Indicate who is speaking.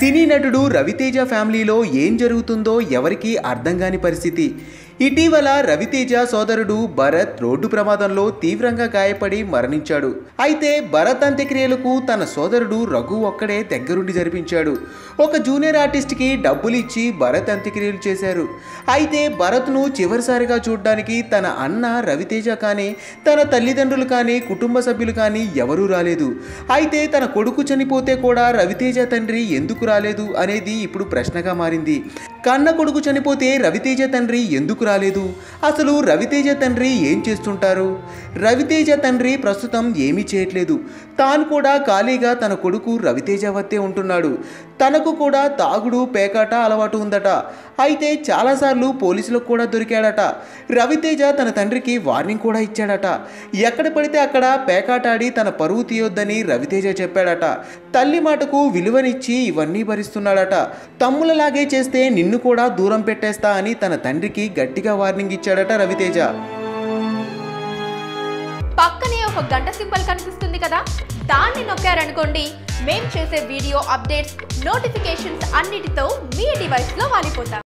Speaker 1: సినీ నటుడు రవితేజ ఫ్యామిలీలో ఏం జరుగుతుందో ఎవరికీ అర్థం కాని పరిస్థితి. ఇటీవల రవితేజ సోదరుడు భరత్ రోడ్డు ప్రమాదంలో తీవ్రంగా గాయపడి మరణించాడు. అయితే భరత్ అంత్యక్రియలకు తన సోదరుడు రఘు ఒక్కడే దగ్గరుండి జరిపించాడు. ఒక జూనియర్ ఆర్టిస్ట్కి డబ్బులు ఇచ్చి భరత్ అంత్యక్రియలు చేశారు. అయితే భరత్ను చివరిసారిగా చూడడానికి తన అన్న రవితేజ కానీ తన తల్లిదండ్రులు కానీ కుటుంబ సభ్యులు కానీ ఎవరూ రాలేదు. అయితే తన కొడుకు చనిపోతే కూడా రవితేజ తండ్రి ఎందుకు రాలేదు అనేది ఇప్పుడు ప్రశ్నగా మారింది. కన్న కొడుకు చనిపోతే రవితేజ తండ్రి ఎందుకు రాలేదు? అసలు రవితేజ తండ్రి ఏం చేస్తుంటారు? రవితేజ తండ్రి ప్రస్తుతం ఏమీ చేయట్లేదు. తాను కూడా ఖాళీగా తన కొడుకు రవితేజ వద్దే ఉంటున్నాడు. తనకు కూడా తాగుడు పేకాట అలవాటు ఉందట. అయితే చాలాసార్లు పోలీసులకు కూడా దొరికాడట. రవితేజ తన తండ్రికి వార్నింగ్ కూడా ఇచ్చాడట. ఎక్కడ పడితే అక్కడ పేకాటాడి తన పరువు తీయొద్దని రవితేజ చెప్పాడట. తల్లి మాటకు విలువనిచ్చి ఇవన్నీ భరిస్తున్నాడట. తమ్ములలాగే చేస్తే నిన్ను కూడా దూరం పెట్టేస్తా అని తన తండ్రికి గట్టిగా వార్నింగ్ ఇచ్చాడట రవితేజ.
Speaker 2: పక్కనే ఒక గంట సింబల్ కనిపిస్తుంది కదా? దాన్ని నొక్కారనుకోండి మేం చేసే వీడియో అప్డేట్స్ నోటిఫికేషన్స్ అన్నిటితో మీ డివైస్లో వాలిపోతాం.